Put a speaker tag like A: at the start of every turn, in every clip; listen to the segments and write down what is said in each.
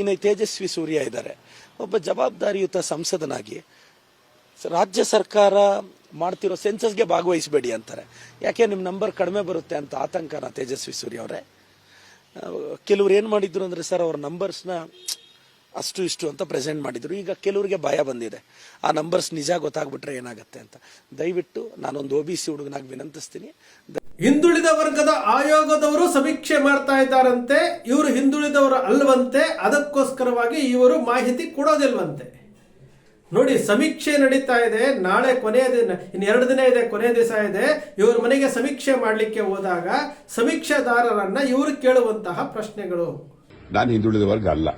A: ಇನ್ನು ತೇಜಸ್ವಿ ಸೂರ್ಯ ಇದ್ದಾರೆ. ಒಬ್ಬ ಜವಾಬ್ದಾರಿಯುತ ಸಂಸದನಾಗಿ ರಾಜ್ಯ ಸರ್ಕಾರ ಮಾಡ್ತಿರೋ ಸೆನ್ಸಸ್ಗೆ ಭಾಗವಹಿಸಬೇಡಿ ಅಂತಾರೆ. ಯಾಕೆ ನಿಮ್ಮ ನಂಬರ್ ಕಡಿಮೆ ಬರುತ್ತೆ ಅಂತ ಆತಂಕನ ತೇಜಸ್ವಿ ಸೂರ್ಯ ಅವರೇ. ಕೆಲವ್ರು ಏನು ಮಾಡಿದ್ರು ಅಂದರೆ ಸರ್ ಅವ್ರ ನಂಬರ್ಸ್ನ ಅಷ್ಟು ಇಷ್ಟು ಅಂತ ಪ್ರೆಸೆಂಟ್ ಮಾಡಿದರು. ಈಗ ಕೆಲವರಿಗೆ ಭಯ ಬಂದಿದೆ. ಆ ನಂಬರ್ಸ್ ನಿಜ ಗೊತ್ತಾಗ್ಬಿಟ್ರೆ ಏನಾಗುತ್ತೆ ಅಂತ. ದಯವಿಟ್ಟು ನಾನೊಂದು ಒ ಬಿ ಸಿ ಹುಡುಗನಾಗಿ ವಿನಂತಿಸ್ತೀನಿ.
B: ಹಿಂದುಳಿದ ವರ್ಗದ ಆಯೋಗದವರು ಸಮೀಕ್ಷೆ ಮಾಡ್ತಾ ಇದ್ದಾರಂತೆ ಇವರು ಹಿಂದುಳಿದವರು ಅಲ್ವಂತೆ ಅದಕ್ಕೋಸ್ಕರವಾಗಿ ಇವರು ಮಾಹಿತಿ ಕೊಡೋದಿಲ್ವಂತೆ. ನೋಡಿ ಸಮೀಕ್ಷೆ ನಡೀತಾ ಇದೆ ನಾಳೆ ಕೊನೆಯ ದಿನ ಇನ್ನು ಎರಡು ದಿನ ಇದೆ ಕೊನೆಯ ದಿವಸ ಇದೆ ಇವ್ರ ಮನೆಗೆ ಸಮೀಕ್ಷೆ ಮಾಡಲಿಕ್ಕೆ ಹೋದಾಗ ಸಮೀಕ್ಷೆದಾರರನ್ನ ಇವರು ಕೇಳುವಂತಹ ಪ್ರಶ್ನೆಗಳು.
C: ನಾನು ಹಿಂದುಳಿದ ವರ್ಗ ಅಲ್ಲ.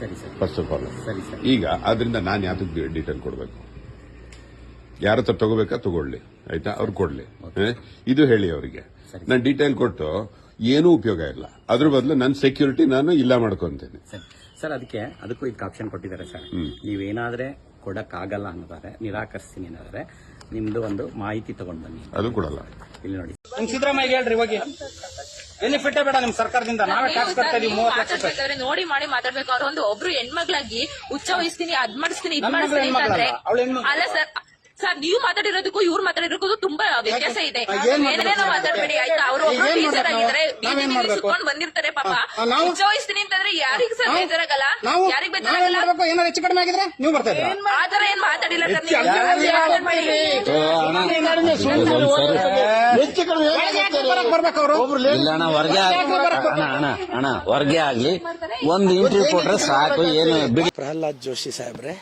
D: ಸರಿ ಸರ್.
C: ಫಸ್ಟ್ ಆಫ್ ಆಲ್
D: ಸರಿ ಸರ್.
C: ಈಗ ಅದರಿಂದ ನಾನು ಯಾತಕ್ಕೆ ಡೀಟೇಲ್ ಕೊಡಬೇಕು? ಯಾರ ಹತ್ರ ತಗೋಬೇಕಾ ತಗೊಳ್ಳಿ ಆಯ್ತಾ? ಅವ್ರು ಕೊಡ್ಲಿ? ಇದು ಹೇಳಿ ಅವರಿಗೆ. ನಾನು ಡೀಟೇಲ್ ಕೊಟ್ಟು ಏನೂ ಉಪಯೋಗ ಇಲ್ಲ. ಅದ್ರ ಬದಲು ನನ್ನ ಸೆಕ್ಯೂರಿಟಿ ನಾನು ಇಲ್ಲ ಮಾಡ್ಕೊಂತೇನೆ.
D: ಸರಿ. ಸರ್ ಅದಕ್ಕೆ ಅದಕ್ಕೂ ಇದಕ್ಕೆ ಆಪ್ಷನ್ ಕೊಟ್ಟಿದ್ದಾರೆ ಸರ್. ನೀವೇನಾದ್ರೆ ಕೊಡಕ್ಕಾಗಲ್ಲ ಅನ್ನೋದಾದ್ರೆ ನಿರಾಕರಿಸ್ತೀನಿ ಅನ್ನೋದಾದ್ರೆ ನಿಮ್ದು ಒಂದು ಮಾಹಿತಿ ತಗೊಂಡ್ ಬನ್ನಿ.
C: ಅದು ಕೊಡಲ್ಲ.
D: ಇಲ್ಲಿ ನೋಡಿ.
E: ನಿಮ್ ಸಿದ್ದರಾಮಯ್ಯ ಹೇಳ್ರಿ ಹೋಗಿ ಬೆನಿಫಿಟ್ ಬೇಡ ನಿಮ್ ಸರ್ಕಾರದಿಂದ? ನಾವೇ ಟ್ಯಾಕ್ಸ್ ಕಟ್ತಾ ಇದೀವಿ ಮೂವತ್ತು ಲಕ್ಷ ರೂಪಾಯಿ.
F: ನೋಡಿ ಮಾಡಿ ಮಾತಾಡ್ಬೇಕು. ಅವ್ರ ಒಂದು ಒಬ್ರು ಹೆಣ್ಮಗ್ಳಾಗಿ ಉಚ್ಚ ವಹಿಸ್ತೀನಿ ಅದ್ ಮಾಡಿಸ್ತೀನಿ. ಅಲ್ಲ ಸರ್ ಸರ್ ನೀವು ಮಾತಾಡಿರೋದಕ್ಕೂ ಇವ್ರು ಮಾತಾಡಿರೋದಕ್ಕೂ ತುಂಬಾ ವ್ಯತ್ಯಾಸ ಇದೆ? ಏನೇನೋ ಮಾತಾಡ್ಬೇಡಿ ಆಯ್ತಾ? ಅವ್ರು ಒಬ್ರು ಟೀಚರ್ ಆಗಿದ್ದಾರೆ
E: ಮಾಡ್ಬೇಕು?
F: ಸುತ್ಕೊಂಡ್ ಬಂದಿರ್ತಾರೆ ಪಾಪ. ವಹಿಸ್ತೀನಿ ಅಂತಂದ್ರೆ ಯಾರಿಗ್ ಸರ್ ಬೇಜಾರಾಗಲ್ಲ.
E: ನಾವು
F: ಯಾರಿಗ್ ಬೇಜಾರಾಗಲ್ಲ?
E: ಏನಾದ್ರು ಹೆಚ್ಚು ಕಡಿಮೆ ಆಗಿದ್ರೆ ನೀವು ಬರ್ತಾ ಇದ್ರ
F: ಆತರ ಏನ್ ಮಾತಾಡಿಲ್ಲ ಸರ್ ನೀವು.
E: ಬರ್ಬೇಕು ಅವರು?
G: ಅಣ್ಣ ಹೊರಗೆ ಅಣ್ಣ ಅಣ್ಣ ಅಣ್ಣ ಹೊರಗೆ ಆಗ್ಲಿ. ಒಂದು ಇಂಟರ್ವ್ಯೂ ಕೊಟ್ರೆ ಸಾಕು ಏನು ಬಿಡಿ
A: ಪ್ರಹ್ಲಾದ್ ಜೋಶಿ ಸಾಹೇಬ್ರೆ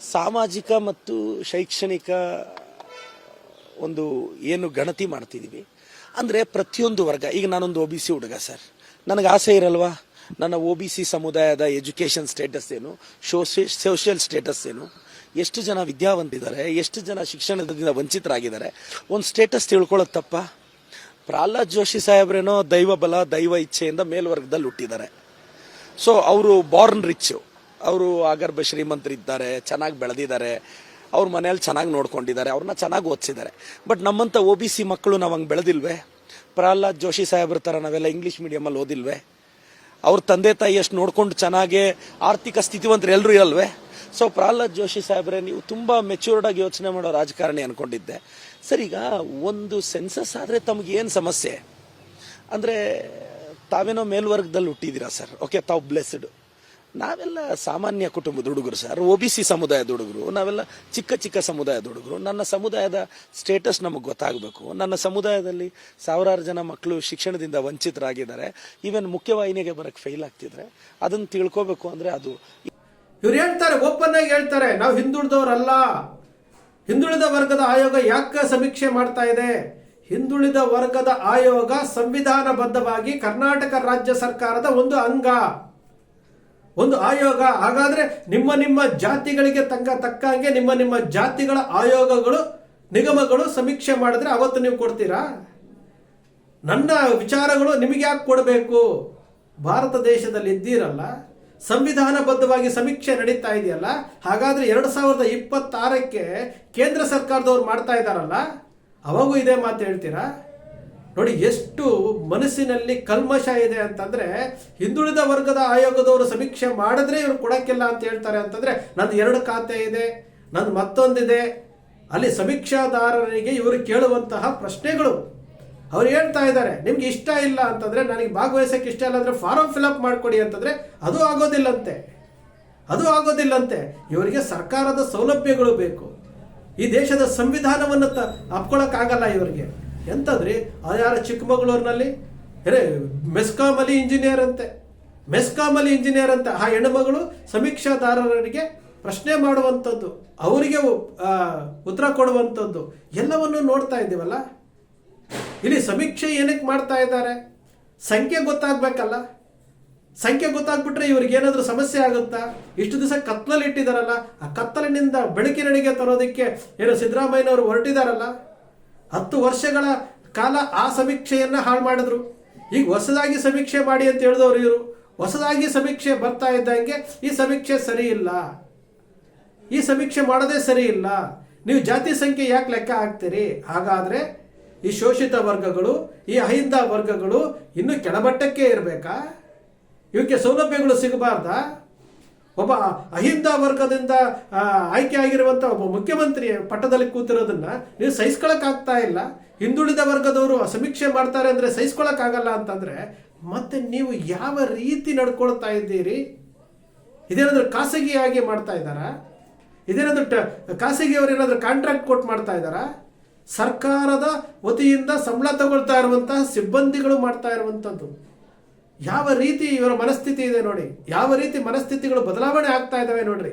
A: ಸಾಮಾಜಿಕ ಮತ್ತು ಶೈಕ್ಷಣಿಕ ಒಂದು ಏನು ಗಣತಿ ಮಾಡ್ತಿದ್ದೀವಿ ಅಂದರೆ ಪ್ರತಿಯೊಂದು ವರ್ಗ, ಈಗ ನಾನೊಂದು ಒ ಬಿ ಸಿ ಹುಡುಗ ಸರ್. ನನಗೆ ಆಸೆ ಇರಲ್ವಾ? ನನ್ನ ಒ ಬಿ ಸಿ ಸಮುದಾಯದ ಎಜುಕೇಷನ್ ಸ್ಟೇಟಸ್ ಏನು? ಸೋಷಿಯಲ್ ಸ್ಟೇಟಸ್ ಏನು? ಎಷ್ಟು ಜನ ವಿದ್ಯಾವಂತಿದ್ದಾರೆ? ಎಷ್ಟು ಜನ ಶಿಕ್ಷಣದಿಂದ ವಂಚಿತರಾಗಿದ್ದಾರೆ? ಒಂದು ಸ್ಟೇಟಸ್ ತಿಳ್ಕೊಳ್ಳೋದು ತಪ್ಪ. ಪ್ರಹ್ಲಾದ್ ಜೋಶಿ ಸಾಹೇಬ್ರೇನೋ ದೈವ ಬಲ, ದೈವ ಇಚ್ಛೆಯಿಂದ ಮೇಲ್ವರ್ಗದಲ್ಲಿ ಹುಟ್ಟಿದ್ದಾರೆ. ಸೊ ಅವರು ಬಾರ್ನ್ ರಿಚ್ ಅವರು ಆಗರ್ಭ ಶ್ರೀಮಂತರಿದ್ದಾರೆ ಚೆನ್ನಾಗಿ ಬೆಳೆದಿದ್ದಾರೆ, ಅವ್ರ ಮನೇಲಿ ಚೆನ್ನಾಗಿ ನೋಡ್ಕೊಂಡಿದ್ದಾರೆ ಅವ್ರನ್ನ ಚೆನ್ನಾಗಿ ಓದಿಸಿದ್ದಾರೆ. ಬಟ್ ನಮ್ಮಂಥ ಓ ಬಿ ಸಿ ಮಕ್ಕಳು ನಾವು ಹಂಗೆ ಬೆಳೆದಿಲ್ವೇ? ಪ್ರಹ್ಲಾದ್ ಜೋಶಿ ಸಾಹೇಬ್ರ ಥರ ನಾವೆಲ್ಲ ಇಂಗ್ಲೀಷ್ ಮೀಡಿಯಮಲ್ಲಿ ಓದಿಲ್ವೇ? ಅವ್ರ ತಂದೆ ತಾಯಿ ಎಷ್ಟು ನೋಡ್ಕೊಂಡು ಚೆನ್ನಾಗೆ ಆರ್ಥಿಕ ಸ್ಥಿತಿವಂತರು ಎಲ್ಲರೂ ಇರಲ್ವೇ? ಸೊ ಪ್ರಹ್ಲಾದ್ ಜೋಶಿ ಸಾಹೇಬ್ರೆ, ನೀವು ತುಂಬ ಮೆಚೂರ್ಡಾಗಿ ಯೋಚನೆ ಮಾಡೋ ರಾಜಕಾರಣಿ ಅಂದ್ಕೊಂಡಿದ್ದೆ ಸರ್, ಈಗ ಒಂದು ಸೆನ್ಸಸ್ ಆದರೆ ತಮ್ಗೆ ಏನು ಸಮಸ್ಯೆ? ಅಂದರೆ ತಾವೇನೋ ಮೇಲ್ವರ್ಗದಲ್ಲಿ ಹುಟ್ಟಿದ್ದೀರಾ ಸರ್? ಓಕೆ ತಾವು ಬ್ಲೆಸ್ಡ್ ನಾವೆಲ್ಲ ಸಾಮಾನ್ಯ ಕುಟುಂಬದ ಹುಡುಗರು ಸರ್, ಒ ಬಿ ಸಿ ಸಮುದಾಯದ ಹುಡುಗರು, ನಾವೆಲ್ಲ ಚಿಕ್ಕ ಚಿಕ್ಕ ಸಮುದಾಯದ ಹುಡುಗರು. ನನ್ನ ಸಮುದಾಯದ ಸ್ಟೇಟಸ್ ನಮಗೆ ಗೊತ್ತಾಗಬೇಕು. ನನ್ನ ಸಮುದಾಯದಲ್ಲಿ ಸಾವಿರಾರು ಜನ ಮಕ್ಕಳು ಶಿಕ್ಷಣದಿಂದ ವಂಚಿತರಾಗಿದ್ದಾರೆ. ಈವನ್ ಮುಖ್ಯವಾಹಿನಿಗೆ ಬರಕ್ಕೆ ಫೇಲ್ ಆಗ್ತಿದ್ರೆ ಅದನ್ನು ತಿಳ್ಕೋಬೇಕು ಅಂದರೆ ಅದು
B: ಇವ್ರು ಹೇಳ್ತಾರೆ ಓಪನ್ ಆಗಿ ಹೇಳ್ತಾರೆ, ನಾವು ಹಿಂದುಳಿದವರಲ್ಲ. ಹಿಂದುಳಿದ ವರ್ಗದ ಆಯೋಗ ಯಾಕೆ ಸಮೀಕ್ಷೆ ಮಾಡ್ತಾ ಇದೆ? ಹಿಂದುಳಿದ ವರ್ಗದ ಆಯೋಗ ಸಂವಿಧಾನಬದ್ಧವಾಗಿ ಕರ್ನಾಟಕ ರಾಜ್ಯ ಸರ್ಕಾರದ ಒಂದು ಅಂಗ. ಒಂದು ಆಯೋಗ ಹಾಗಾದ್ರೆ ನಿಮ್ಮ ನಿಮ್ಮ ಜಾತಿಗಳಿಗೆ ತಕ್ಕ ತಕ್ಕಂಗೆ ನಿಮ್ಮ ನಿಮ್ಮ ಜಾತಿಗಳ ಆಯೋಗಗಳು, ನಿಗಮಗಳು ಸಮೀಕ್ಷೆ ಮಾಡಿದ್ರೆ ಅವತ್ತು ನೀವು ಕೊಡ್ತೀರಾ? ನನ್ನ ವಿಚಾರಗಳು ನಿಮಗೆ ಯಾಕೆ ಕೊಡಬೇಕು? ಭಾರತ ದೇಶದಲ್ಲಿ ಇದ್ದೀರಲ್ಲ, ಸಂವಿಧಾನಬದ್ಧವಾಗಿ ಸಮೀಕ್ಷೆ ನಡೀತಾ ಇದೆಯಲ್ಲ, ಹಾಗಾದ್ರೆ ಎರಡು ಸಾವಿರದ ಇಪ್ಪತ್ತಾರಕ್ಕೆ ಕೇಂದ್ರ ಸರ್ಕಾರದವ್ರು ಮಾಡ್ತಾ ಇದ್ದಾರಲ್ಲ, ಅವಾಗೂ ಇದೇ ಮಾತು ಹೇಳ್ತೀರಾ? ನೋಡಿ, ಎಷ್ಟು ಮನಸ್ಸಿನಲ್ಲಿ ಕಲ್ಮಶ ಇದೆ ಅಂತಂದ್ರೆ, ಹಿಂದುಳಿದ ವರ್ಗದ ಆಯೋಗದವರು ಸಮೀಕ್ಷೆ ಮಾಡಿದ್ರೆ ಇವರು ಕೊಡೋಕ್ಕಿಲ್ಲ ಅಂತ ಹೇಳ್ತಾರೆ ಅಂತಂದ್ರೆ, ನಂದು ಎರಡು ಖಾತೆ ಇದೆ, ನಂದು ಮತ್ತೊಂದಿದೆ. ಅಲ್ಲಿ ಸಮೀಕ್ಷಾದಾರರಿಗೆ ಇವರು ಕೇಳುವಂತಹ ಪ್ರಶ್ನೆಗಳು. ಅವ್ರು ಹೇಳ್ತಾ ಇದ್ದಾರೆ, ನಿಮ್ಗೆ ಇಷ್ಟ ಇಲ್ಲ ಅಂತಂದ್ರೆ, ನನಗೆ ಭಾಗವಹಿಸಕ್ಕೆ ಇಷ್ಟ ಇಲ್ಲ ಅಂದ್ರೆ ಫಾರಂ ಫಿಲಪ್ ಮಾಡ್ಕೊಡಿ ಅಂತಂದ್ರೆ, ಅದು ಆಗೋದಿಲ್ಲಂತೆ. ಅದು ಆಗೋದಿಲ್ಲಂತೆ. ಇವರಿಗೆ ಸರ್ಕಾರದ ಸೌಲಭ್ಯಗಳು ಬೇಕು. ಈ ದೇಶದ ಸಂವಿಧಾನವನ್ನು ತ, ಅಪ್ಕೊಳಕ್ಕಾಗಲ್ಲ ಇವರಿಗೆ. ಎಂತಂದ್ರಿ? ಯಾರ ಚಿಕ್ಕಮಗಳೂರಿನಲ್ಲಿ ಏನೇ ಮೆಸ್ಕಾಮ್ ಅಲ್ಲಿ ಇಂಜಿನಿಯರ್ ಅಂತೆ. ಮೆಸ್ಕಾಮ್ ಅಲ್ಲಿ ಇಂಜಿನಿಯರ್ ಅಂತ. ಆ ಹೆಣ್ಣುಮಗಳು ಸಮೀಕ್ಷಾದಾರರಿಗೆ ಪ್ರಶ್ನೆ ಮಾಡುವಂಥದ್ದು, ಅವರಿಗೆ ಉತ್ತರ ಕೊಡುವಂಥದ್ದು, ಎಲ್ಲವನ್ನು ನೋಡ್ತಾ ಇದ್ದೀವಲ್ಲ? ಇಲ್ಲಿ ಸಮೀಕ್ಷೆ ಏನಕ್ಕೆ ಮಾಡ್ತಾ ಇದ್ದಾರೆ? ಸಂಖ್ಯೆ ಗೊತ್ತಾಗ್ಬೇಕಲ್ಲ? ಸಂಖ್ಯೆ ಗೊತ್ತಾಗ್ಬಿಟ್ರೆ ಇವ್ರಿಗೆ ಏನಾದರೂ ಸಮಸ್ಯೆ ಆಗುತ್ತಾ? ಇಷ್ಟು ದಿವಸ ಕತ್ತಲಲ್ಲಿ ಇಟ್ಟಿದ್ದಾರಲ್ಲ ಆ ಕತ್ತಲಿನಿಂದ ಬೆಳಕಿನಡೆಗೆ ತರೋದಕ್ಕೆ ಏನು ಸಿದ್ದರಾಮಯ್ಯನವರು ಹೊರಟಿದಾರಲ್ಲ? ಹತ್ತು ವರ್ಷಗಳ ಕಾಲ ಆ ಸಮೀಕ್ಷೆಯನ್ನ ಹಾಳು ಮಾಡಿದ್ರು. ಈಗ ಹೊಸದಾಗಿ ಸಮೀಕ್ಷೆ ಮಾಡಿ ಅಂತ ಹೇಳಿದವರು ಇವರು. ಹೊಸದಾಗಿ ಸಮೀಕ್ಷೆ ಬರ್ತಾ ಇದ್ದಂಗೆ ಈ ಸಮೀಕ್ಷೆ ಸರಿ ಇಲ್ಲ. ಈ ಸಮೀಕ್ಷೆ ಮಾಡೋದೇ ಸರಿ ಇಲ್ಲ. ನೀವು ಜಾತಿ ಸಂಖ್ಯೆ ಯಾಕೆ ಲೆಕ್ಕ ಹಾಕ್ತೀರಿ? ಹಾಗಾದ್ರೆ ಈ ಶೋಷಿತ ವರ್ಗಗಳು, ಈ ಅಹಿಂದ ವರ್ಗಗಳು ಇನ್ನು ಕೆಳಮಟ್ಟಕ್ಕೆ ಇರಬೇಕಾ? ಇವಕ್ಕೆ ಸೌಲಭ್ಯಗಳು ಸಿಗಬಾರ್ದಾ? ಒಬ್ಬ ಅಹಿಂದ ವರ್ಗದಿಂದ ಆಯ್ಕೆ ಆಗಿರುವಂತ ಒಬ್ಬ ಮುಖ್ಯಮಂತ್ರಿ ಪಟ್ಟದಲ್ಲಿ ಕೂತಿರೋದನ್ನ ನೀವು ಸಹಿಸ್ಕೊಳಕ್ ಇಲ್ಲ. ಹಿಂದುಳಿದ ವರ್ಗದವರು ಸಮೀಕ್ಷೆ ಮಾಡ್ತಾರೆ ಅಂದ್ರೆ ಸಹಿಸ್ಕೊಳಕ್ ಆಗಲ್ಲ ಅಂತಂದ್ರೆ ಮತ್ತೆ ನೀವು ಯಾವ ರೀತಿ ನಡ್ಕೊಳ್ತಾ ಇದ್ದೀರಿ? ಇದೇನಾದ್ರೂ ಖಾಸಗಿಯಾಗಿ ಮಾಡ್ತಾ ಇದ್ದಾರಾ? ಇದೇನಾದ್ರೂ ಟ- ಖಾಸಗಿಯವರು ಏನಾದ್ರೂ ಕಾಂಟ್ರಾಕ್ಟ್ ಕೊಟ್ಟು ಮಾಡ್ತಾ ಇದ್ದಾರಾ? ಸರ್ಕಾರದ ವತಿಯಿಂದ ಸಂಬಳ ತಗೊಳ್ತಾ ಇರುವಂತಹ ಸಿಬ್ಬಂದಿಗಳು ಮಾಡ್ತಾ ಇರುವಂತದ್ದು. ಯಾವ ರೀತಿ ಇವರ ಮನಸ್ಥಿತಿ ಇದೆ ನೋಡಿ, ಯಾವ ರೀತಿ ಮನಸ್ಥಿತಿಗಳು ಬದಲಾವಣೆ ಆಗ್ತಾ ಇದ್ದಾವೆ ನೋಡ್ರಿ.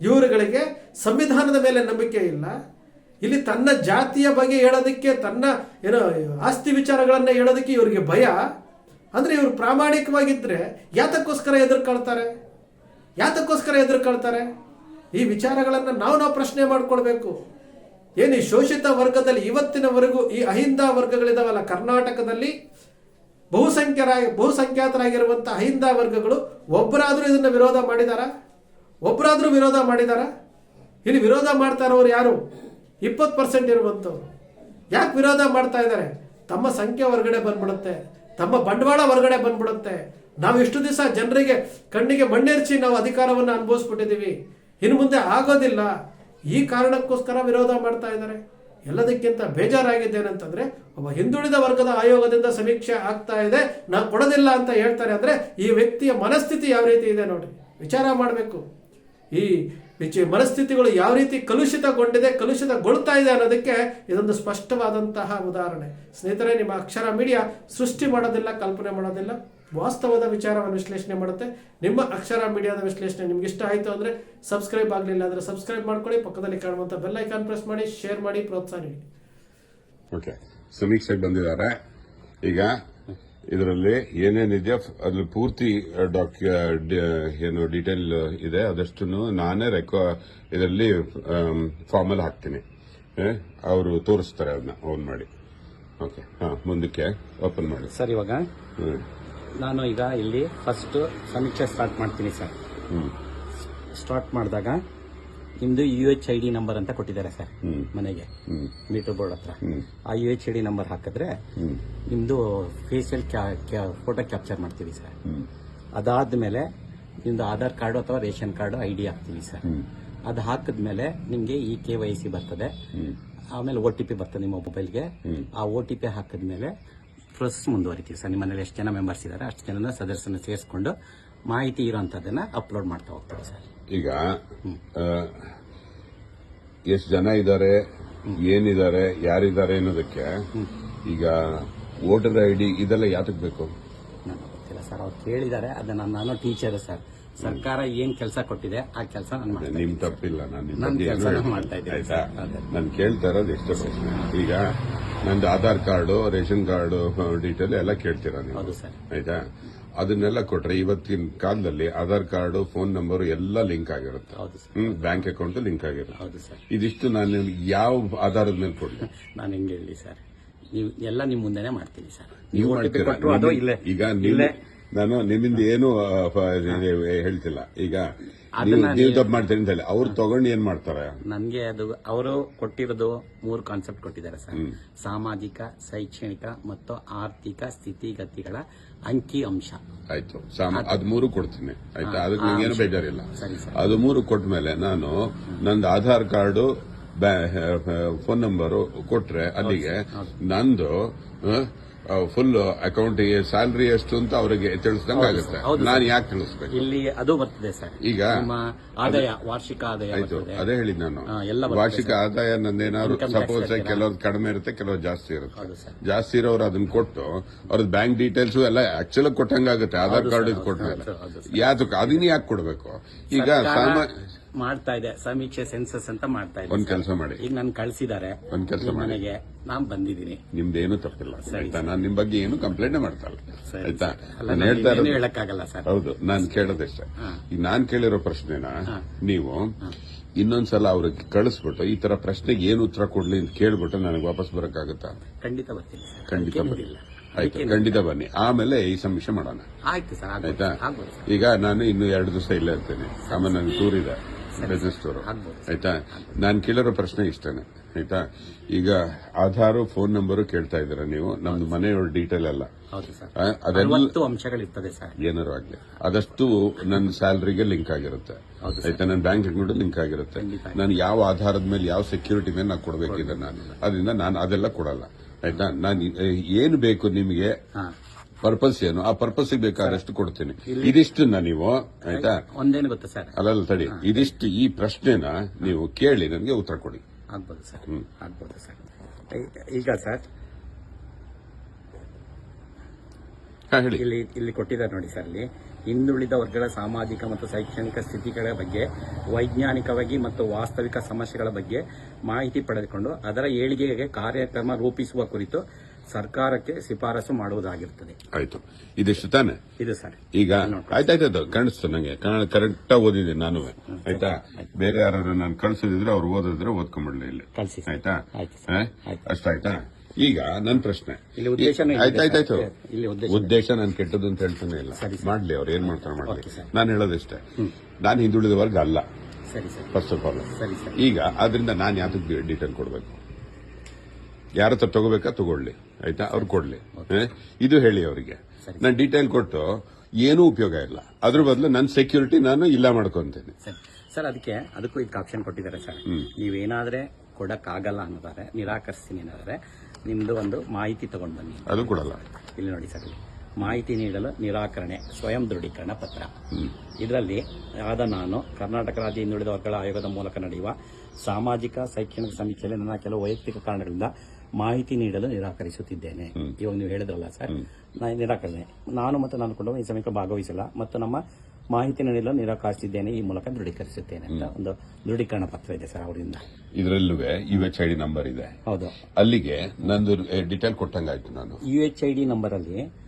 B: ಇವರುಗಳಿಗೆ ಸಂವಿಧಾನದ ಮೇಲೆ ನಂಬಿಕೆ ಇಲ್ಲ. ಇಲ್ಲಿ ತನ್ನ ಜಾತಿಯ ಬಗ್ಗೆ ಹೇಳೋದಕ್ಕೆ, ತನ್ನ ಏನೋ ಆಸ್ತಿ ವಿಚಾರಗಳನ್ನು ಹೇಳೋದಕ್ಕೆ ಇವರಿಗೆ ಭಯ. ಅಂದ್ರೆ ಇವರು ಪ್ರಾಮಾಣಿಕವಾಗಿದ್ದರೆ ಯಾತಕ್ಕೋಸ್ಕರ ಎದುರ್ಕೊಳ್ತಾರೆ? ಯಾತಕ್ಕೋಸ್ಕರ ಎದುರ್ಕೊಳ್ತಾರೆ? ಈ ವಿಚಾರಗಳನ್ನು ನಾವು ನಾವು ಪ್ರಶ್ನೆ ಮಾಡ್ಕೊಳ್ಬೇಕು. ಏನು ಈ ಶೋಷಿತ ವರ್ಗದಲ್ಲಿ ಇವತ್ತಿನವರೆಗೂ ಈ ಅಹಿಂದ ವರ್ಗಗಳಿದಾವಲ್ಲ ಕರ್ನಾಟಕದಲ್ಲಿ? ಬಹುಸಂಖ್ಯರ ಬಹುಸಂಖ್ಯಾತರಾಗಿರುವಂಥ ಅಹಿಂದ ವರ್ಗಗಳು ಒಬ್ಬರಾದರೂ ಇದನ್ನ ವಿರೋಧ ಮಾಡಿದಾರ? ಒಬ್ಬರಾದರೂ ವಿರೋಧ ಮಾಡಿದಾರ? ಇಲ್ಲಿ ವಿರೋಧ ಮಾಡ್ತಾ ಇರೋರು ಯಾರು? ಇಪ್ಪತ್ತು ಪರ್ಸೆಂಟ್ ಇರುವಂತವ್ರು. ಯಾಕೆ ವಿರೋಧ ಮಾಡ್ತಾ ಇದ್ದಾರೆ ತಮ್ಮ ಸಂಖ್ಯೆ ಹೊರಗಡೆ ಬಂದ್ಬಿಡುತ್ತೆ. ತಮ್ಮ ಬಂಡವಾಳ ಹೊರಗಡೆ ಬಂದ್ಬಿಡುತ್ತೆ. ನಾವು ಇಷ್ಟು ದಿವಸ ಜನರಿಗೆ ಕಣ್ಣಿಗೆ ಮಣ್ಣೆರ್ಚಿ ನಾವು ಅಧಿಕಾರವನ್ನು ಅನುಭವಿಸ್ಬಿಟ್ಟಿದೀವಿ ಇನ್ನು ಮುಂದೆ ಆಗೋದಿಲ್ಲ. ಈ ಕಾರಣಕ್ಕೋಸ್ಕರ ವಿರೋಧ ಮಾಡ್ತಾ ಇದ್ದಾರೆ ಎಲ್ಲದಕ್ಕಿಂತ ಬೇಜಾರಾಗಿದ್ದೇನೆಂತಂದ್ರೆ, ಒಬ್ಬ ಹಿಂದುಳಿದ ವರ್ಗದ ಆಯೋಗದಿಂದ ಸಮೀಕ್ಷೆ ಆಗ್ತಾ ಇದೆ ನಾವು ಕೊಡೋದಿಲ್ಲ ಅಂತ ಹೇಳ್ತಾರೆ ಅಂದ್ರೆ, ಈ ವ್ಯಕ್ತಿಯ ಮನಸ್ಥಿತಿ ಯಾವ ರೀತಿ ಇದೆ ನೋಡಿ ವಿಚಾರ ಮಾಡಬೇಕು. ಈ ವಿಚ, ಮನಸ್ಥಿತಿಗಳು ಯಾವ ರೀತಿ ಕಲುಷಿತಗೊಂಡಿದೆ, ಕಲುಷಿತಗೊಳ್ತಾ ಇದೆ ಅನ್ನೋದಕ್ಕೆ ಇದೊಂದು ಸ್ಪಷ್ಟವಾದಂತಹ ಉದಾಹರಣೆ. ಸ್ನೇಹಿತರೆ, ನಿಮ್ಮ ಅಕ್ಷರ ಮೀಡಿಯಾ ಸೃಷ್ಟಿ ಮಾಡೋದಿಲ್ಲ, ಕಲ್ಪನೆ ಮಾಡೋದಿಲ್ಲ. ವಾಸ್ತವದ ವಿಚಾರವನ್ನು ವಿಶ್ಲೇಷಣೆ ಮಾಡುತ್ತೆ. ನಿಮ್ಮ ಅಕ್ಷರ ಮೀಡಿಯಾದ ವಿಶ್ಲೇಷಣೆ ನಿಮ್ಗೆ ಇಷ್ಟ ಆಯಿತು ಅಂದರೆ ಸಬ್ಸ್ಕ್ರೈಬ್ ಆಗಲಿಲ್ಲ ಅಂದರೆ ಸಬ್ಸ್ಕ್ರೈಬ್ ಮಾಡ್ಕೊಳ್ಳಿ. ಪಕ್ಕದಲ್ಲಿ ಕಾಣುವಂಥ ಬೆಲ್ ಐಕಾನ್ ಪ್ರೆಸ್ ಮಾಡಿ ಶೇರ್ ಮಾಡಿ ಪ್ರೋತ್ಸಾಹ ನೀಡಿ.
C: ಓಕೆ ಸಮೀಕ್ಷೆಗೆ ಬಂದಿದ್ದಾರೆ. ಈಗ ಇದರಲ್ಲಿ ಏನೇನಿದೆಯೋ ಅದ್ರ ಪೂರ್ತಿ ಡಾಕ್ಯ ಏನು ಡೀಟೇಲ್ ಇದೆ. ಅದಷ್ಟು ನಾನೇ ರೆಕಾ ಇದರಲ್ಲಿ ಫಾರ್ಮಲ್ ಹಾಕ್ತೀನಿ. ಅವರು ತೋರಿಸ್ತಾರೆ ಅದನ್ನ ಓನ್ ಮಾಡಿ. ಓಕೆ ಹಾ ಮುಂದಕ್ಕೆ ಓಪನ್ ಮಾಡಿ.
D: ಸರ್ ಇವಾಗ ನಾನು ಈಗ ಇಲ್ಲಿ ಫಸ್ಟ್ ಸಮೀಕ್ಷೆ ಸ್ಟಾರ್ಟ್ ಮಾಡ್ತೀನಿ ಸರ್ ಸ್ಟಾರ್ಟ್ ಮಾಡಿದಾಗ ನಿಮ್ದು U H I D number ಅಂತ ಕೊಟ್ಟಿದ್ದಾರೆ ಸರ್ ಮನೆಗೆ. ಮೀಟರ್ ಬೋರ್ಡ್ ಹತ್ರ. ಆ U H I D number ಹಾಕಿದ್ರೆ
C: ನಿಮ್ಮದು
D: ನಿಮ್ದು ಫೇಶಿಯಲ್ ಫೋಟೋ ಕ್ಯಾಪ್ಚರ್ ಮಾಡ್ತೀವಿ ಸರ್
C: ಅದಾದ
D: ಮೇಲೆ ನಿಮ್ದು ಆಧಾರ್ ಕಾರ್ಡು ಅಥವಾ ರೇಷನ್ ಕಾರ್ಡು ಐ ಡಿ ಹಾಕ್ತೀವಿ ಸರ್
C: ಅದು
D: ಅದು ಹಾಕಿದ್ಮೇಲೆ ನಿಮಗೆ ಈ ಕೆ ವೈ ಸಿ ಬರ್ತದೆ. ಆಮೇಲೆ ಒ ಟಿ ಪಿ ಬರ್ತದೆ ನಿಮ್ಮ ಮೊಬೈಲ್ಗೆ. ಆ ಒ ಟಿ ಪಿ ಹಾಕಿದ್ಮೇಲೆ ಪ್ರೊಸೆಸ್ ಮುಂದುವರಿತೀವಿ ಸರ್. ನಿಮ್ಮನೇಲಿ ಎಷ್ಟು ಜನ ಮೆಂಬರ್ಸ್ ಇದ್ದಾರೆ ಅಷ್ಟು ಜನ ಸದಸ್ಯನ ಸೇರಿಸ್ಕೊಂಡು ಮಾಹಿತಿ ಇರೋಂಥದ್ದನ್ನ ಅಪ್ಲೋಡ್ ಮಾಡ್ತಾ ಹೋಗ್ತೇವೆ ಸರ್.
C: ಈಗ ಎಷ್ಟು ಜನ ಇದ್ದಾರೆ ಏನಿದ್ದಾರೆ ಯಾರಿದ್ದಾರೆ ಅನ್ನೋದಕ್ಕೆ ಈಗ ವೋಟರ್ ಐ ಡಿ ಇದೆಲ್ಲ ಯಾತಕ್ ಬೇಕು?
D: ನನಗೆ ಗೊತ್ತಿಲ್ಲ ಸರ್. ಅವ್ರು ಕೇಳಿದ್ದಾರೆ ಅದನ್ನ ನಾನು ಟೀಚರ್ ಸರ್. ಸರ್ಕಾರ ಏನ್ ಕೆಲಸ ಕೊಟ್ಟಿದೆ ಆ ಕೆಲಸ
C: ನಿಮ್. ತಪ್ಪಿಲ್ಲ ನಾನು.
D: ಮಾಡ್ತಾ ಇದ್ದೀನಿ ಸರ್. ಅದೇ.
C: ನಾನು ಕೇಳ್ತಾ ಇರೋದು ಎಷ್ಟು ಪ್ರಶ್ನೆ. ಈಗ ನಂದು Aadhaar card ration card detail ಎಲ್ಲ ಕೇಳ್ತೀರಾ ನೀವು. ಆಯ್ತಾ? ಅದನ್ನೆಲ್ಲ ಕೊಟ್ರೆ ಇವತ್ತಿನ ಕಾಲದಲ್ಲಿ ಆಧಾರ್ ಕಾರ್ಡು ಫೋನ್ ನಂಬರ್ ಎಲ್ಲ ಲಿಂಕ್ ಆಗಿರುತ್ತೆ. ಬ್ಯಾಂಕ್ ಅಕೌಂಟ್ ಲಿಂಕ್ ಆಗಿರುತ್ತೆ.
D: ಹೌದು ಸರ್.
C: ಇದಿಷ್ಟು ನಾನು ಯಾವ ಆಧಾರದ ಮೇಲೆ ಕೊಡ್ಲಿ?
D: ನಾನು ಹೆಂಗೆ ಹೇಳಿ ಸರ್ ನೀವು ಎಲ್ಲ ನಿಮ್ ಮುಂದೆನೆ ಮಾಡ್ತೀನಿ ಸರ್.
C: ನೀವು ಮಾಡ್ತೀರಾ? ಈಗ ನೀವು ನಾನು ನಿಮ್ಮಿಂದ ಏನು ಹೇಳ್ತಿಲ್ಲ. ಈಗ ನೀವು ತಪ್ಪು ಮಾಡ್ತೀರಿ ಅಂತ ಹೇಳಿ. ಅವ್ರು ತಗೊಂಡು ಏನ್ ಮಾಡ್ತಾರೆ?
D: ನನಗೆ ಅದು ಅವರು ಕೊಟ್ಟಿರೋದು ಮೂರು ಕಾನ್ಸೆಪ್ಟ್ ಕೊಟ್ಟಿದ್ದಾರೆ ಸರ್. ಸಾಮಾಜಿಕ ಶೈಕ್ಷಣಿಕ ಮತ್ತು ಆರ್ಥಿಕ ಸ್ಥಿತಿಗತಿಗಳ ಅಂಕಿ ಅಂಶ.
C: ಆಯ್ತು. ಅದ್. ಮೂರು ಕೊಡ್ತೀನಿ. ಆಯ್ತಾ? ಅದಕ್ಕೆ ನಂಗೇನು ಬೇಜಾರಿಲ್ಲ. ಅದು ಮೂರು ಕೊಟ್ಟ ಮೇಲೆ ನಾನು ನಂದು ಆಧಾರ್ ಕಾರ್ಡು ಫೋನ್ ನಂಬರು ಕೊಟ್ರೆ ಅಲ್ಲಿಗೆ ನಂದು ಫುಲ್ ಅಕೌಂಟ್ ಸ್ಯಾಲ್ರಿ ಎಷ್ಟು ಅಂತ ಅವರಿಗೆ ತಿಳಿಸ್ದಂಗೆ ಆಗುತ್ತೆ. ನಾನು ಯಾಕೆ ತಿಳಿಸ್ಬೇಕು?
D: ಇಲ್ಲಿ ಅದು ಬರ್ತದೆ ಸರ್.
C: ಈಗ
D: ಆದಾಯ ವಾರ್ಷಿಕ ಆದಾಯ
C: ಆಯ್ತು ಅದೇ ಹೇಳಿದ್ ನಾನು. ವಾರ್ಷಿಕ ಆದಾಯ ನಂದೇನಾದ್ರು ಸಪೋಸ್? ಕೆಲವ್ರು ಕಡಿಮೆ ಇರುತ್ತೆ ಕೆಲವ್ರು ಜಾಸ್ತಿ ಇರುತ್ತೆ. ಜಾಸ್ತಿ ಇರೋರು ಅದನ್ನ ಕೊಟ್ಟು ಅವ್ರದ್ದು ಬ್ಯಾಂಕ್ ಡೀಟೇಲ್ಸ್ ಎಲ್ಲ ಆಕ್ಚುಲ್ ಕೊಟ್ಟಂಗಾಗುತ್ತೆ. ಆಧಾರ್ ಕಾರ್ಡ್ ಇದು ಕೊಟ್ಟ
D: ಸರ್.
C: ಯಾತಕ್ಕೆ ಅದನ್ನ ಯಾಕೆ ಕೊಡ್ಬೇಕು? ಈಗ
D: ಸರ್ಕಾರ
C: ಸಾಮಾ
D: ಮಾಡ್ತಾ ಇದೆ. ಸಮೀಕ್ಷೆ ಸೆನ್ಸಸ್ ಅಂತ ಮಾಡ್ತಾ ಇದೆ
C: ಒಂದ್ ಕೆಲಸ ಮಾಡಿ.
D: ಈಗ ನಾನು ಕಳ್ಸಿದ್ದಾರೆ
C: ಒಂದ್ ಕೆಲಸ ಮಾಡಿ.
D: ಮನೆಗೆ ನಾನ್ ಬಂದಿದ್ದೀನಿ.
C: ನಿಮ್ದೇನು ತಪ್ಪಿಲ್ಲ ಆಯ್ತಾ? ನಾನು ನಿಮ್ ಬಗ್ಗೆ ಏನು ಕಂಪ್ಲೇಂಟ್ ಮಾಡ್ತಾ ಇಲ್ಲ. ಆಯ್ತಾ? ನಾನು ಹೇಳ್ತಾ
D: ಇನ್ನೇನು
C: ಇರೋದು
D: ಹೇಳಕ್ಕಾಗಲ್ಲ ಸರ್.
C: ಹೌದು ನಾನು ಕೇಳೋದಷ್ಟೇ. ಈಗ ನಾನ್ ಕೇಳಿರೋ ಪ್ರಶ್ನೆನ? ನೀವು ಇನ್ನೊಂದ್ಸಲ ಅವ್ರಿಗೆ ಕಳಿಸ್ಬಿಟ್ಟು ಈ ತರ ಪ್ರಶ್ನೆಗೆ ಏನು ಉತ್ತರ ಕೊಡ್ಲಿ ಅಂತ ಕೇಳ್ಬಿಟ್ಟು ನನಗೆ ವಾಪಸ್ ಬರಕ್ಕಾಗುತ್ತಾ?
D: ಖಂಡಿತ ಬರ್ತೀನಿ ಸರ್.
C: ಖಂಡಿತ ಬನ್ನಿ.
D: ಅದಕ್ಕೇನಿಲ್ಲ.
C: ಆಯ್ತು ಖಂಡಿತ ಬನ್ನಿ. ಆಮೇಲೆ ಈ ಸಮೀಕ್ಷೆ ಮಾಡೋಣ.
D: ಆಯ್ತು ಸರ್
C: ಆಯ್ತಾ?
D: ಸರ್, ಆಗ್ಬೋದು ಸರ್.
C: ಈಗ ನಾನು ಇನ್ನು ಎರಡು ದಿವಸ ಇಲ್ಲೇ ಇರ್ತೇನೆ. ಆಮೇಲೆ ನನಗೆ ಟೂರ್ ಇದೆ. ರಿಜಿಸ್ಟರ್. ಆಯ್ತಾ? ನಾನು ಕೇಳಿರೋ ಪ್ರಶ್ನೆ ಇಷ್ಟೇನೆ. ಆಯ್ತಾ? ಈಗ ಆಧಾರ್ ಫೋನ್ ನಂಬರು ಕೇಳ್ತಾ ಇದ್ದೀರಾ ನೀವು? ನಮ್ದು ಮನೆಯವ್ರ ಡೀಟೇಲ್ ಎಲ್ಲ.
D: ಅಂಶಗಳಿರ್ತದೆ ಸರ್.
C: ಏನಾರು ಆಗ್ಲಿ. ಅದಷ್ಟು ನನ್ನ ಸ್ಯಾಲ್ರಿಗೆ ಲಿಂಕ್ ಆಗಿರುತ್ತೆ. ಆಯ್ತಾ? ನನ್ನ ಬ್ಯಾಂಕ್ ಅಕೌಂಟ್ ಲಿಂಕ್ ಆಗಿರುತ್ತೆ. ನಾನು ಯಾವ ಆಧಾರದ ಮೇಲೆ ಯಾವ ಸೆಕ್ಯೂರಿಟಿ ಮೇಲೆ ನಾನು ಕೊಡಬೇಕಿದೆ ನಾನು ಅದರಿಂದ ನಾನು ಅದೆಲ್ಲ ಕೊಡಲ್ಲ. ಆಯ್ತಾ? ನಾನು ಏನು ಬೇಕು ನಿಮಗೆ?
D: ಹಾ.
C: ಪರ್ಪಸ್ ಏನು? ಆ ಪರ್ಪಸ್ ಬೇಕಾದಷ್ಟು ಕೊಡ್ತೀನಿ. ಇದಿಷ್ಟನ್ನ ನೀವು ಆಯ್ತಾ?
D: ಒಂದೇನು ಗೊತ್ತಾ ಸರ್
C: ಅಲ್ಲಲ್ಲ ತಡಿ. ಇದಿಷ್ಟು ಈ ಪ್ರಶ್ನೆನ ನೀವು ಕೇಳಿ ನನಗೆ ಉತ್ತರ ಕೊಡಿ.
D: ಆಗ್ಬೋದು ಸರ್ ಆಗ್ಬೋದು ಸರ್ ಈಗ ಸರ್
C: ಹೇಳಿ.
D: ಇಲ್ಲಿ ಇಲ್ಲಿ ಕೊಟ್ಟಿದ್ದಾರೆ ನೋಡಿ ಸರ್ ಇಲ್ಲಿ ಹಿಂದುಳಿದ ವರ್ಗಗಳ ಸಾಮಾಜಿಕ ಮತ್ತು ಶೈಕ್ಷಣಿಕ ಸ್ಥಿತಿಗಳ ಬಗ್ಗೆ ವೈಜ್ಞಾನಿಕವಾಗಿ ಮತ್ತು ವಾಸ್ತವಿಕ ಸಮಸ್ಯೆಗಳ ಬಗ್ಗೆ ಮಾಹಿತಿ ಪಡೆದುಕೊಂಡು ಅದರ ಏಳಿಗೆಗೆ ಕಾರ್ಯಕ್ರಮ ರೂಪಿಸುವ ಕುರಿತು ಸರ್ಕಾರಕ್ಕೆ ಶಿಫಾರಸು ಮಾಡುವುದಾಗಿರ್ತದೆ
C: ಆಯ್ತು. ಇದಿಷ್ಟು ತಾನೆ?
D: ಇದು ಸರ್.
C: ಈಗ ಆಯ್ತಾಯ್ತು ಕಾಣಿಸ್ತು ನಂಗೆ. ಕರೆಕ್ಟ್ ಆಗಿ ಓದಿದ್ದೀನಿ ನಾನು. ಆಯ್ತಾ? ಬೇರೆ ಯಾರು ನಾನು ಕಳ್ಸೋದಿದ್ರೆ ಅವ್ರು ಓದಿದ್ರೆ ಓದ್ಕೊಂಡ್ಬಿಡ್ಲಿ ಇಲ್ಲಿ. ಆಯ್ತಾ? ಅಷ್ಟಾಯ್ತಾ? ಈಗ ನನ್ನ ಪ್ರಶ್ನೆ. ಆಯ್ತಾಯ್ತಾಯ್ತು.
D: ಉದ್ದೇಶ
C: ಉದ್ದೇಶ ನಾನು ಕೆಟ್ಟದ್ದು ಅಂತ ಹೇಳ್ತಾನೆ ಇಲ್ಲ. ಮಾಡ್ಲಿ ಅವ್ರು ಏನ್ ಮಾಡ್ತಾರೆ ಮಾಡ್ಲಿ. ನಾನು ಹೇಳೋದಿಷ್ಟೇ. ನಾನು ಹಿಂದುಳಿದ ವರ್ಗ ಅಲ್ಲ
D: ಸರಿ ಸರ್.
C: ಫಸ್ಟ್ ಆಫ್ ಆಲ್
D: ಸರಿ ಸರ್.
C: ಈಗ ಅದರಿಂದ ನಾನು ಯಾತಕ್ಕೆ ಡೀಟೇಲ್ ಕೊಡಬೇಕು? ಯಾರ ಹತ್ರ ತಗೋಬೇಕಾ ತಗೊಳ್ಳಿ ಆಯ್ತಾ? ಅವ್ರು ಕೊಡ್ಲಿ? ಇದು ಹೇಳಿ ಅವರಿಗೆ. ನಾನು ಡೀಟೇಲ್ ಕೊಟ್ಟು ಏನೂ ಉಪಯೋಗ ಇಲ್ಲ. ಅದ್ರ ಬದಲು ನನ್ನ ಸೆಕ್ಯೂರಿಟಿ ನಾನು ಇಲ್ಲ ಮಾಡ್ಕೊಂತೇನೆ.
D: ಸರಿ. ಸರ್ ಅದಕ್ಕೆ ಅದಕ್ಕೂ ಇದಕ್ಕೆ ಆಪ್ಷನ್ ಕೊಟ್ಟಿದ್ದಾರೆ ಸರ್. ನೀವೇನಾದ್ರೆ ಕೊಡಕ್ಕಾಗಲ್ಲ ಅನ್ನೋದಾದ್ರೆ ನಿರಾಕರಿಸ್ತೀನಿ ಅನ್ನೋದಾದ್ರೆ ನಿಮ್ದು ಒಂದು ಮಾಹಿತಿ ತಗೊಂಡು ಬನ್ನಿ.
C: ಅದು ಕೊಡಲ್ಲ.
D: ಇಲ್ಲಿ ನೋಡಿ ಸರ್ ಮಾಹಿತಿ ನೀಡಲು ನಿರಾಕರಣೆ ಸ್ವಯಂ ದೃಢೀಕರಣ ಪತ್ರ. ಇದರಲ್ಲಿ ಆದ ನಾನು ಕರ್ನಾಟಕ ರಾಜ್ಯ ಹಿಂದುಳಿದ ವರ್ಗಗಳ ಆಯೋಗದ ಮೂಲಕ ನಡೆಯುವ ಸಾಮಾಜಿಕ ಶೈಕ್ಷಣಿಕ ಸಮೀಕ್ಷೆಯಲ್ಲಿ ನನ್ನ ಕೆಲವು ವೈಯಕ್ತಿಕ ಕಾರಣಗಳಿಂದ ಮಾಹಿತಿ ನೀಡಲು ನಿರಾಕರಿಸುತ್ತಿದ್ದೇನೆ. ಇವಾಗ ನೀವು ಹೇಳಿದ್ರಲ್ಲ ಸರ್ ನಾನು ನಿರಾಕರಣೆ. ನಾನು ಮತ್ತು ನನ್ನ ಕುಟುಂಬ ಈ ಸಮಯಕ್ಕೆ ಭಾಗವಹಿಸಿಲ್ಲ. ಮತ್ತು ನಮ್ಮ ಮಾಹಿತಿ ನೀಡಲು ನಿರಾಕರಿಸಿದ್ದೇನೆ ಈ ಮೂಲಕ ದೃಢೀಕರಿಸುತ್ತೇನೆ ಅಂತ ಒಂದು ದೃಢೀಕರಣ ಪತ್ರ ಇದೆ ಸರ್ ಅವರಿಂದ.
C: ಇದರಲ್ಲೂ U H I D number ಇದೆ.
D: ಹೌದು.
C: ಅಲ್ಲಿಗೆ ನಂದು ಡಿಟೇಲ್ ಕೊಟ್ಟಂಗಾಯ್ತು ನಾನು.
D: U H I D number ಅಲ್ಲಿ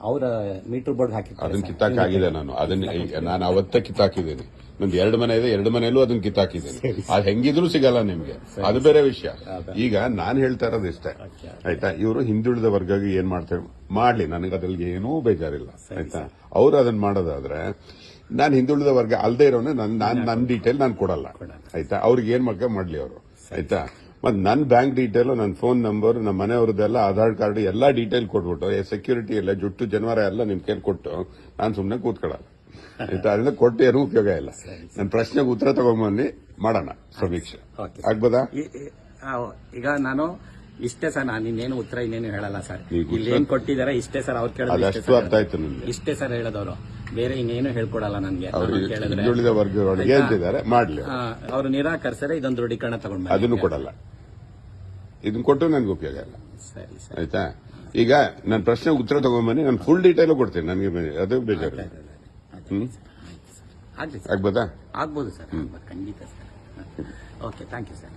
D: ಅವರ ಮೀಟರ್ ಬೋರ್ಡ್ ಹಾಕಿದ್ದಾರೆ
C: ಅದನ್ನ
D: ಸರ್.
C: ಕಿತ್ತಾಕ್ ಆಗಿದೆ ನಾನು. ಅದನ್ನ ನಾನು ಅವತ್ತೇ ಕಿತ್ತಾಕಿದ್ದೀನಿ. ನಂದು ಎರಡು ಮನೆ ಇದೆ ಎರಡು ಮನೆಯಲ್ಲೂ ಅದನ್ನ ಕಿತ್ತಾಕಿದ್ದೀನಿ. ಅದು ಹೆಂಗಿದ್ರು ಸಿಗಲ್ಲ ನಿಮ್ಗೆ. ಅದು ಬೇರೆ ವಿಷಯ. ಈಗ ನಾನು ಹೇಳ್ತಾ ಇರೋದು ಇಷ್ಟೇ. ಆಯ್ತಾ? ಇವರು ಹಿಂದುಳಿದ ವರ್ಗಕ್ಕೆ ಏನ್ ಮಾಡ್ತಾರೆ ಮಾಡ್ಲಿ ನನಗೆ ಅದ್ರಲ್ಲಿ ಏನೂ ಬೇಜಾರಿಲ್ಲ. ಆಯ್ತಾ? ಅವ್ರು ಅದನ್ನ ಮಾಡೋದಾದ್ರೆ ನಾನು ಹಿಂದುಳಿದ ವರ್ಗ ಅಲ್ಲದೆ ಇರೋನೆ ನನ್ ನಾನ್ ನನ್ನ ಡೀಟೇಲ್ ನಾನು ಕೊಡಲ್ಲ. ಆಯ್ತಾ? ಅವ್ರಿಗೆ ಏನ್ ಮಕ್ಕ ಮಾಡ್ಲಿ ಅವರು. ಆಯ್ತಾ? ಮತ್ ನನ್ನ ಬ್ಯಾಂಕ್ ಡೀಟೇಲ್ ನನ್ನ ಫೋನ್ ನಂಬರ್ ನಮ್ಮ ಮನೆಯವ್ರದ್ದೆಲ್ಲ ಆಧಾರ್ ಕಾರ್ಡ್ ಎಲ್ಲ ಡೀಟೇಲ್ ಕೊಟ್ಬಿಟ್ಟು ಸೆಕ್ಯೂರಿಟಿ ಎಲ್ಲ ಜುಟ್ಟು ಜನವರ ಎಲ್ಲ ನಿಮ್ ಕೇರ್ ಕೊಟ್ಟು ನಾನು ಸುಮ್ಮನೆ ಕೂತ್ಕೊಳ್ಳಲ್ಲ ಅದರಿಂದ ಕೊಟ್ಟು ಏನೂ ಉಪಯೋಗ ಇಲ್ಲ. ನನ್ನ ಪ್ರಶ್ನೆಗೆ ಉತ್ತರ ತಗೊಂಬನ್ನಿ ಮಾಡೋಣ ಸಮೀಕ್ಷೆ. ಆಗ್ಬೋದಾ?
D: ಈಗ ನಾನು ಇಷ್ಟೇ ಸರ್ ನಾನು ಇನ್ನೇನು ಉತ್ತರ ಇನ್ನೇನು ಹೇಳಲ್ಲ ಸರ್. ಇಲ್ಲಿ ಏನ್ ಕೊಟ್ಟಿದ್ದಾರೆ ಇಷ್ಟೇ ಸರ್ ಅವ್ರು ಕೇಳಿದ್ರೆ ಇಷ್ಟೇ ಸರ್. ಹೇಳೋದವ್ರು. ಬೇರೆ ಇನ್ನೇನು ಹೇಳ್ಕೊಡಲ್ಲ ನನ್ಗೆ.
C: ಅಂತಿದ್ದಾರೆ ಮಾಡ್ಲಿ
D: ಅವರು ನಿರಾಕರಿಸಿದ್ರೆ ಇದೊಂದು ದೃಢೀಕರಣ ತಗೊಂಡು ಬನ್ನಿ.
C: ಅದನ್ನು ಕೊಡಲ್ಲ. ಇದನ್ನ ಕೊಟ್ಟು ನನ್ಗೆ ಉಪಯೋಗ ಇಲ್ಲ.
D: ಸರಿ ಸರ್.
C: ಆಯ್ತಾ? ಈಗ ನನ್ನ ಪ್ರಶ್ನೆ ಉತ್ತರ ತಗೊಂಬನ್ನಿ ನಾನು ಫುಲ್ ಡೀಟೇಲ್ ಕೊಡ್ತೀನಿ ನನಗೆ ಅದು ಬೇಜಾರು ಹ್ಮ್? ಆಗ್ಬೋದಾ?
D: ಆಗ್ಬೋದು ಸರ್. ಖಂಡಿತ sir. Okay thank you sir.